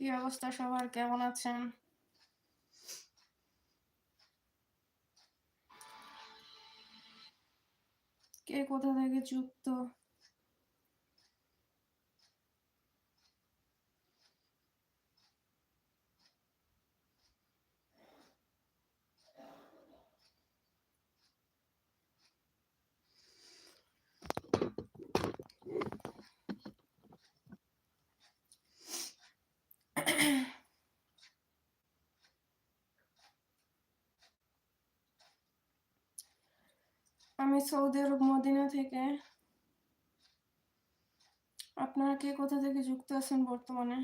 কি অবস্থা সবার? কেমন আছেন? কে কোথা থেকে যুক্ত? আমি সৌদি আরব মদিনা থেকে। আপনারা কে কোথা থেকে যুক্ত আছেন বর্তমানে?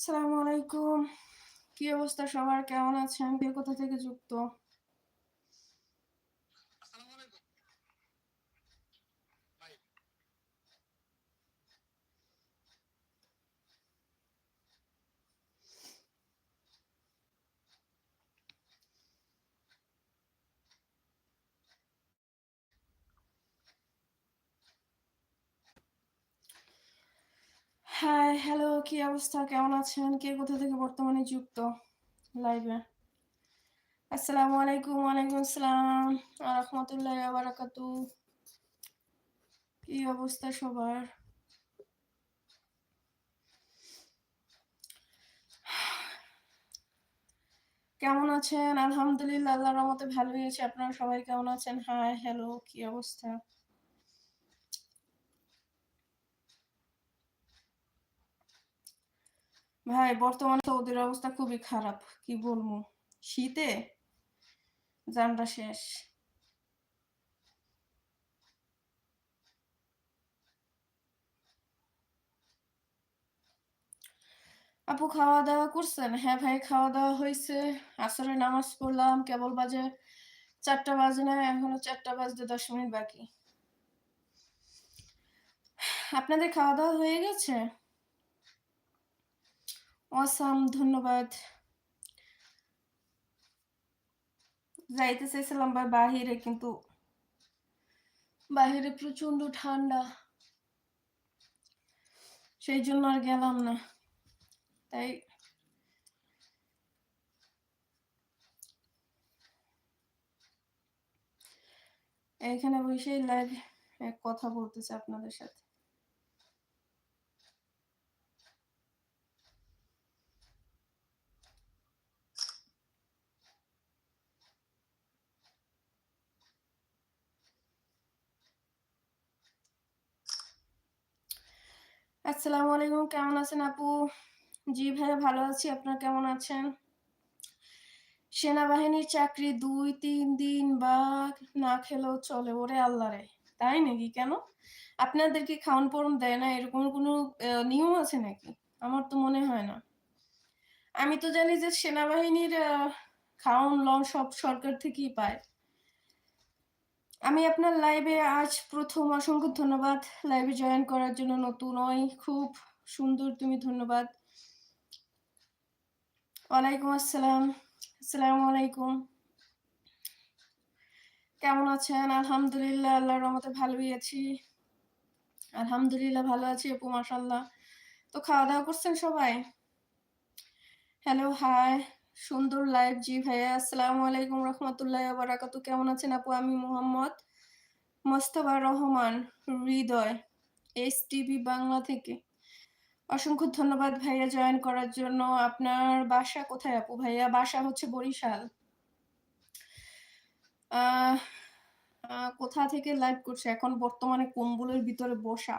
আসসালামু আলাইকুম। কি অবস্থা সবার? কেমন আছেন? কে কোথা থেকে যুক্ত হাই হ্যালো কি অবস্থা? কেমন আছেন? কে কোথা থেকে বর্তমানে যুক্ত লাইভে আসসালামু আলাইকুম, ওয়ালাইকুম আসসালাম। রহমতুল্লাহ বারাকাতু। কি অবস্থা সবার? কেমন আছেন? আলহামদুলিল্লাহ, আল্লাহর রহমতে ভালোই আছে। আপনারা সবাই কেমন আছেন? হাই হ্যালো কি অবস্থা? ভাই, বর্তমানে সৌদির অবস্থা খুবই খারাপ। কি বলব? শীতে জানটা শেষ। আপু খাওয়া দাওয়া করছেন? হ্যাঁ ভাই খাওয়া দাওয়া হয়েছে। আসরে নামাজ পড়লাম, কেবল বাজে চারটা বাজে না, এখনও চারটা বাজতে দশ মিনিট বাকি। আপনাদের খাওয়া দাওয়া হয়ে গেছে? অসাম ধন্যবাদ। যাইতে চাইছিলাম ভাই বাহিরে, কিন্তু বাহিরে প্রচণ্ড ঠান্ডা। সেই জন্য আর গেলাম না। তাই এখানে বসেই লাইভ কথা বলতেছে আপনাদের সাথে। আসসালামু আলাইকুম কেমন আছেন আপু? জি ভাইয়া, ভালো আছি। আপনার কেমন আছেন? সেনাবাহিনীর চাকরি দুই, তিন দিন বা না খেলেও চলে ওরে আল্লাহ রে। তাই নাকি কেন? আপনাদের কি খাওয়ান পরম দেয় না? এরকম কোনো নিয়ম আছে নাকি? আমার তো মনে হয় না। আমি তো জানি যে সেনাবাহিনীর খাওয়ান লন সব সরকার থেকেই পায়। আমি আপনার লাইভে আজ প্রথম অসংখ্য ধন্যবাদ লাইভে জয়েন করার জন্য নতুন ওই খুব সুন্দর তুমি ধন্যবাদ ওয়ালাইকুম আসসালাম আসসালামু আলাইকুম কেমন আছেন আলহামদুলিল্লাহ আল্লাহর রহমতে ভালোই আছি আলহামদুলিল্লাহ ভালো আছি আপু মাশাআল্লাহ। তো খাওয়া-দাওয়া করছেন সবাই? Hello, hi. সুন্দর লাইভ জি ভাইয়া। আসসালামু আলাইকুম রাহমাতুল্লাহি ওয়া বারাকাতুহু। কেমন আছেন আপু? আমি মোহাম্মদ মোস্তফা রহমান হৃদয়, এসটিভি বাংলা থেকে। অসংখ্য ধন্যবাদ ভাইয়া জয়েন করার জন্য। আপনার বাসা কোথায় আপু ভাইয়া? বাসা হচ্ছে বরিশাল। কোথা থেকে লাইভ করছে? এখন বর্তমানে কম্বলের ভিতরে বসা।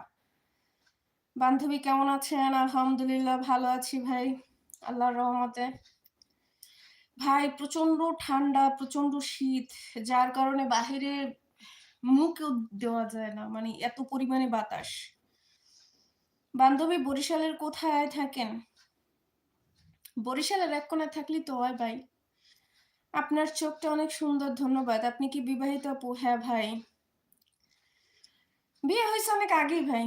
বান্ধবী কেমন আছেন? আলহামদুলিল্লাহ ভালো আছি ভাই। আল্লাহর রহমতে। ভাই প্রচণ্ড ঠান্ডা, প্রচণ্ড শীত। যার কারণে বাহিরে মুখ দেওয়া যায় না। মানে এত পরিমাণে বাতাস। বান্ধবী বরিশালের কোথায় থাকেন? বরিশালের এক কোণায় থাকলেই তো হয় ভাই। আপনার চোখটা অনেক সুন্দর ধন্যবাদ। আপনি কি বিবাহিত আপু? হ্যাঁ ভাই। বিয়ে হয়েছে অনেক আগেই ভাই।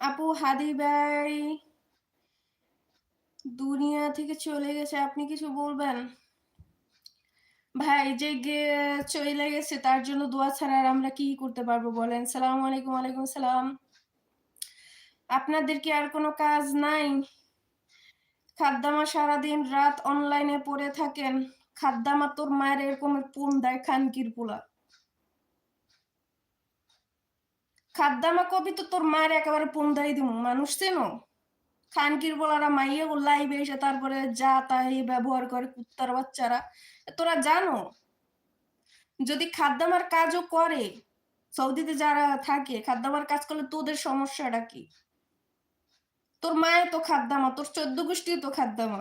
আপু হাদি ভাই দুনিয়া থেকে চলে গেছে। আপনি কিছু বলবেন? ভাই যে গে চইলা গেছে তার জন্য দোয়া ছাড়া আর আমরা কি করতে পারব বলেন? সালামু আলাইকুম, ওয়ালাইকুম সালাম। আপনাদের কি আর কোনো কাজ নাই? খাদ্দামা সারাদিন রাত অনলাইনে পড়ে থাকেন। খাদ্দামা তোর মায়ের এরকম পুন দেয় খানকির পোলা। খাদ্দামা কবি তো তোর মায়ের একেবারে পুন দেয় দিমু। মানুষ চেনো? খানকির পোলারা মাইয়া লাইভে এসে তারপরে যা তাই ব্যবহার করে কুত্তার বাচ্চারা। তোরা জানো? যদি খাদ্দামার কাজও করে, সৌদিতে যারা থাকে খাদ্দামার কাজ করলে তোদের সমস্যাটা কি? তোর মায়ে তো খাদ্দামা, তোর ১৪ গোষ্ঠীও তো খাদ্দামা।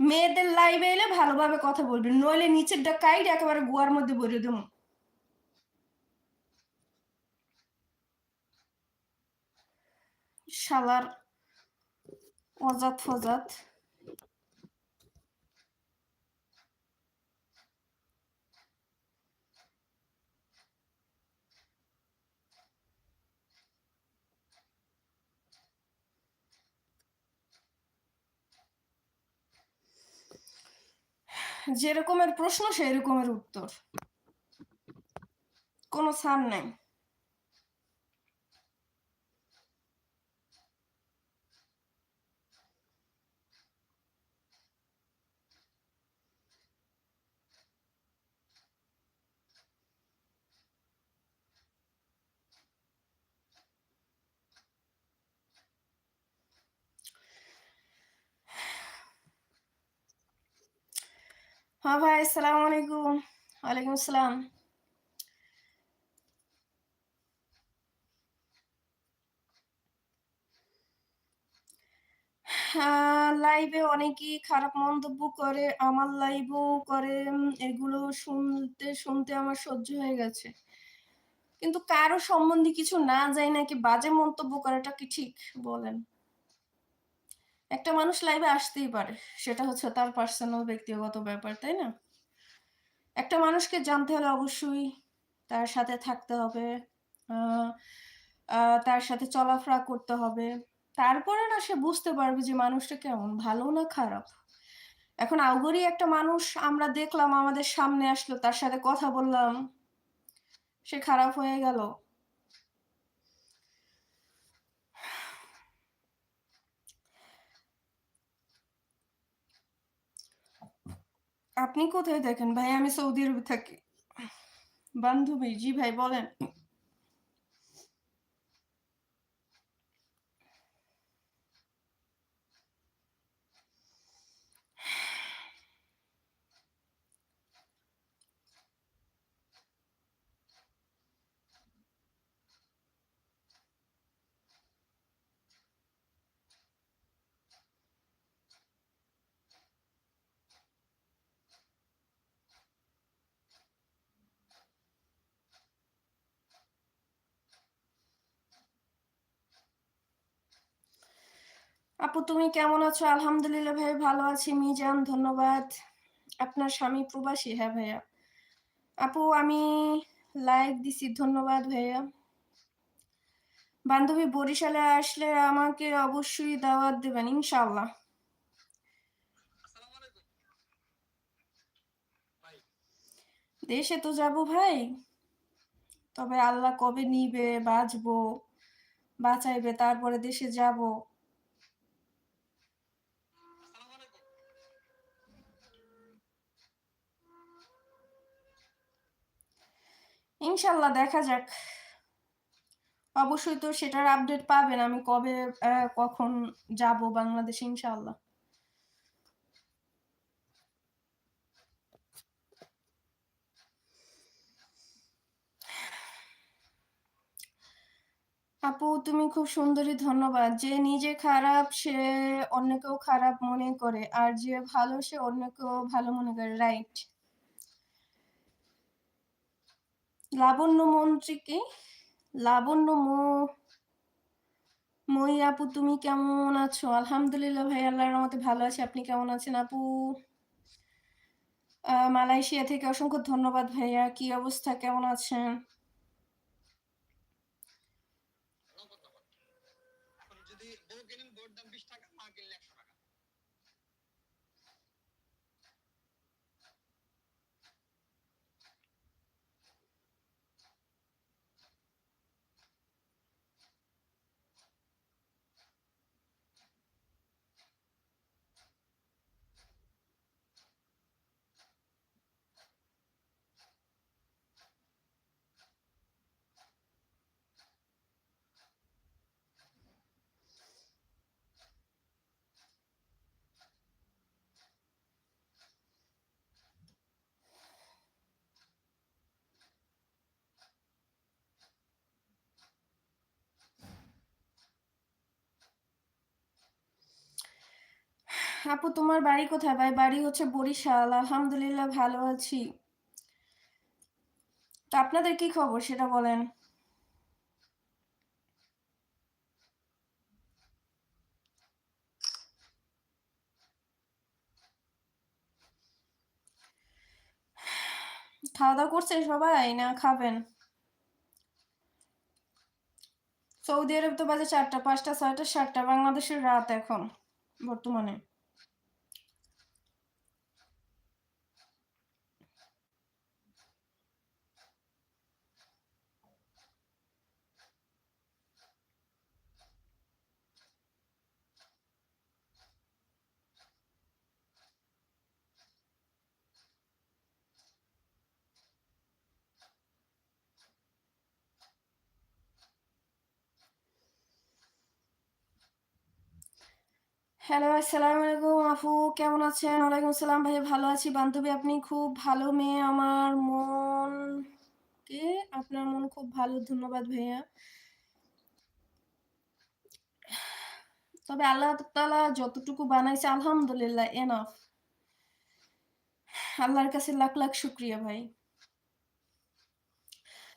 মেয়েদের লাইভে এলে ভালোভাবে কথা বলবি। নইলে নিচেরটা কাইট একেবারে গুয়ার মধ্যে ভরে দিমু। শালার অজাত ফজাত। যেরকমের প্রশ্ন সেই রকমের উত্তর। কোনো ছাড় নাই। হ্যাঁ ভাই, আসসালামু আলাইকুম। ওয়ালাইকুম আসসালাম। লাইভে অনেকেই খারাপ মন্তব্য করে, আমার লাইভেও করে। এগুলো শুনতে, শুনতে আমার সহ্য হয়ে গেছে। কিন্তু কারও সম্বন্ধে কিছু না জাইনা নাকি বাজে মন্তব্য করাটা কি ঠিক? বলেন। একটা মানুষ লাইভে আসতেই পারে। সেটা হচ্ছে তার পার্সোনাল ব্যক্তিগত ব্যাপার, তাই না? একটা মানুষকে জানতে হলে অবশ্যই তার সাথে থাকতে হবে। তার সাথে চলাফেরা করতে হবে। তারপরে না সে বুঝতে পারবে যে মানুষটা কেমন, ভালো না খারাপ। এখন আউগরি একটা মানুষ আমরা দেখলাম আমাদের সামনে আসলো, তার সাথে কথা বললাম। সে খারাপ হয়ে গেল। আপনি কোথায় দেখেন? ভাই আমি সৌদি আরবে থাকি। বান্ধবী, জি ভাই বলেন। আপু তুমি কেমন আছো? আলহামদুলিল্লাহ ভাই ভালো আছি। মিজান ধন্যবাদ। আপনার স্বামী প্রবাসী? হ্যাঁ ভাইয়া। আপু আমি লাইক দিছি। ধন্যবাদ ভাইয়া। বান্ধবী বরিশালে আসলে আমাকে অবশ্যই দাওয়াত দেবেন ইনশাআল্লাহ। দেশে তো যাব ভাই। তবে আল্লাহ কবে নিবে, বাঁচবো, বাঁচাইবে তারপরে দেশে যাব। ইনশাআল্লাহ দেখা যাক। অবশ্যই তো সেটার আপডেট পাবেন। আমি কবে কখন যাব বাংলাদেশে ইনশাআল্লাহ। আপু, তুমি খুব সুন্দরী ধন্যবাদ। যে নিজে খারাপ, সে অন্যকেও খারাপ মনে করে। আর যে ভালো, সে অন্যকেও ভালো মনে করে। রাইট। লাবণ্য মন্ত্রী কি? লাবণ্য মই আপু তুমি কেমন আছো? আলহামদুলিল্লাহ ভাই, আল্লাহর রহমতে ভালো আছি। আপনি কেমন আছেন আপু? মালয়েশিয়া থেকে অসংখ্য ধন্যবাদ ভাইয়া। কি অবস্থা? কেমন আছেন? আপু তোমার বাড়ি কোথায় ভাই? বাড়ি হচ্ছে বরিশাল। আলহামদুলিল্লাহ ভালো আছি। তো আপনাদের কি খবর সেটা বলেন? খাওয়া-দাওয়া করছেন সবাই না খাবেন? সৌদি আরব তো বাজে ৪টা, ৫টা, ৬টা, ৭টা বাংলাদেশের রাত এখন বর্তমানে। হ্যালো, আসসালামু আলাইকুম আপু কেমন আছেন? ওয়ালাইকুম আসসালাম ভাই ভালো আছি। বান্ধবী আপনি খুব ভালো মেয়ে। আমার মন কে আপনার মন খুব ভালো। ধন্যবাদ ভাইয়া। তবে আল্লাহ তাআলা যতটুকু বানাইছে আলহামদুলিল্লাহ এনাফ। আল্লাহর কাছে লাখ, লাখ শুকরিয়া ভাই।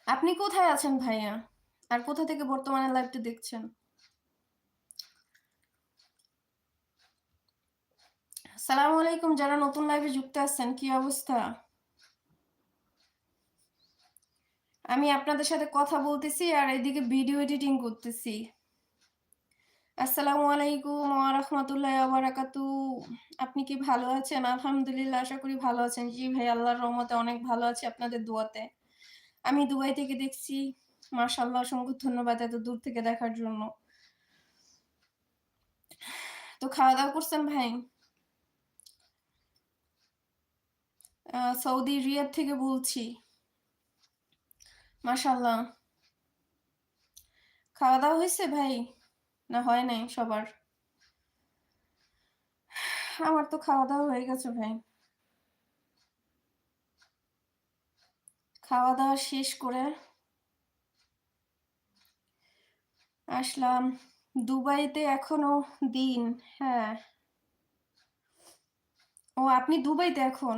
আপনি কোথায় আছেন ভাইয়া? আর কোথা থেকে বর্তমানে লাইভটা দেখছেন? আসসালামু আলাইকুম যারা নতুন লাইভে যুক্ত আছেন, কি অবস্থা? আমি আপনাদের সাথে কথা বলতেছি আর এদিকে ভিডিও এডিটিং করতেছি। আসসালামু আলাইকুম রাহমাতুল্লাহি বারাকাতু। আপনি কি ভালো আছেন? আলহামদুলিল্লাহ আশা করি ভালো আছেন। জি ভাই আল্লাহর রহমতে অনেক ভালো আছি আপনাদের দোয়াতে। আমি দুবাই থেকে দেখছি। মাশাআল্লাহ অসংখ্য ধন্যবাদ এত দূর থেকে দেখার জন্য। তো খাওয়া-দাওয়া করছেন ভাই? সৌদি, রিয়াদ থেকে বলছি। মাশাআল্লাহ। খাওয়া-দাওয়া হইছে ভাই? না, হয় নাই সবার? আমার তো খাওয়া-দাওয়া হয়ে গেছে ভাই। খাওয়া-দাওয়া শেষ করে আসলাম। দুবাইতে এখনও দিন। হ্যাঁ। ও, আপনি দুবাইতে এখন?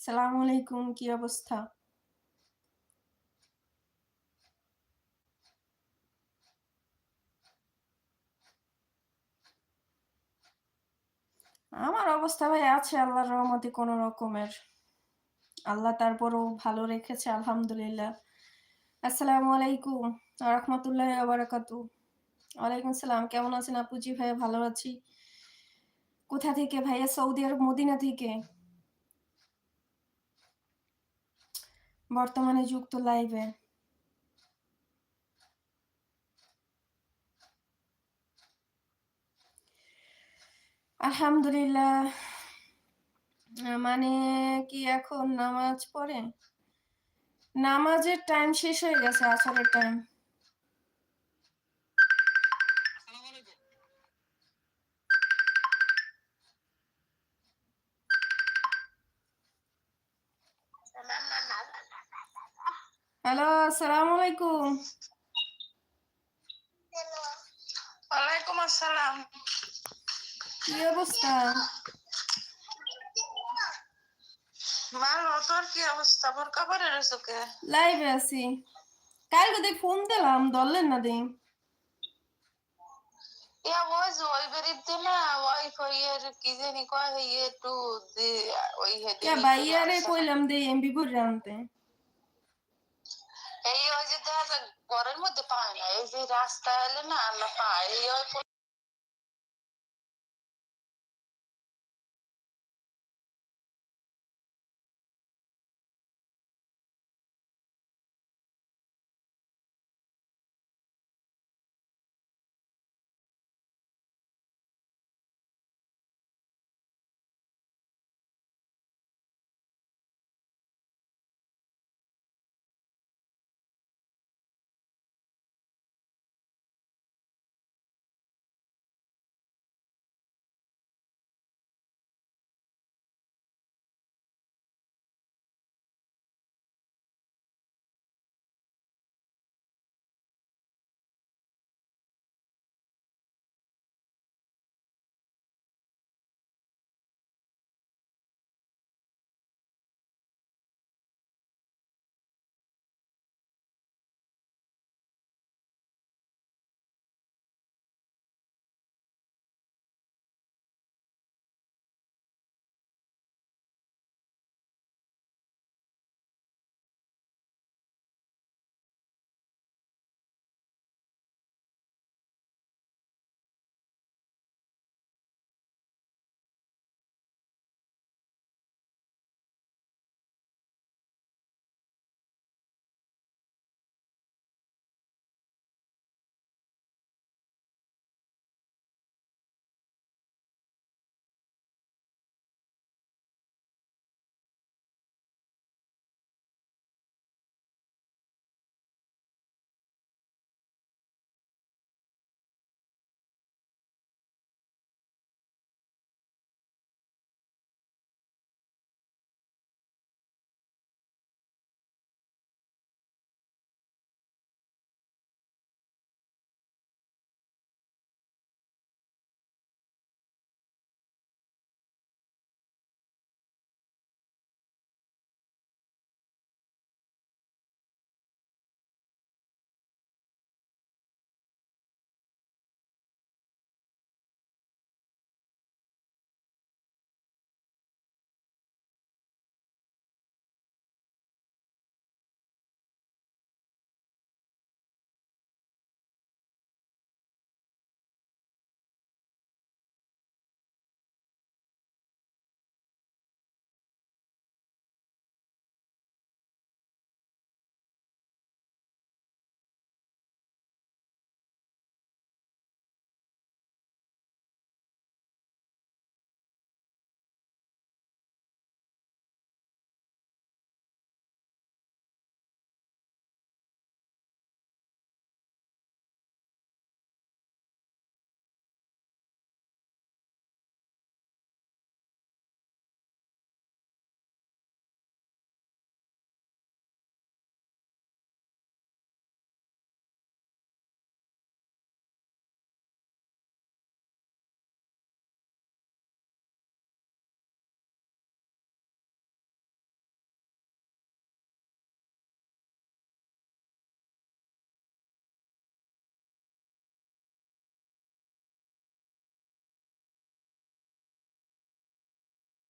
সালামু আলাইকুম। কি অবস্থা? আমার অবস্থা ভাই আছে আল্লাহর রহমতে কোনো রকমের। আল্লাহ তারপরও ভালো রেখেছে, আলহামদুলিল্লাহ। আসসালামু আলাইকুম, রাহমাতুল্লাহি ওয়া ওয়ালাইকুম সালাম। কেমন আছেন আপু? জি ভাইয়া ভালো আছি। কোথা থেকে ভাইয়া? সৌদি আরব, মদিনা থেকে। বর্তমানে যুক্ত লাইভে। আলহামদুলিল্লাহ। মানে কি এখন নামাজ পড়ে? নামাজের টাইম শেষ হয়ে গেছে, আসরের টাইম। হ্যালো, আসসালামু আলাইকুম। ওয়ালাইকুম আসসালাম কি অবস্থা? ভালো তোর কি অবস্থা বোরকা পরে রয়েছো লাইভে আছি। কালকে দেই ফোন দিলাম ধরলেন না দেই। ইয়া ওই যে ওই বেরিতে না ওই ফইয়ের কি জানি কয় ইয়ে দি ওই হে ভাইয়ারে কইলাম দেই এমবি ভরে আনতে। এই ওই যে দেখা যায় ঘরের মধ্যে পায় না এই যে রাস্তা এলে না আমরা পাই, এই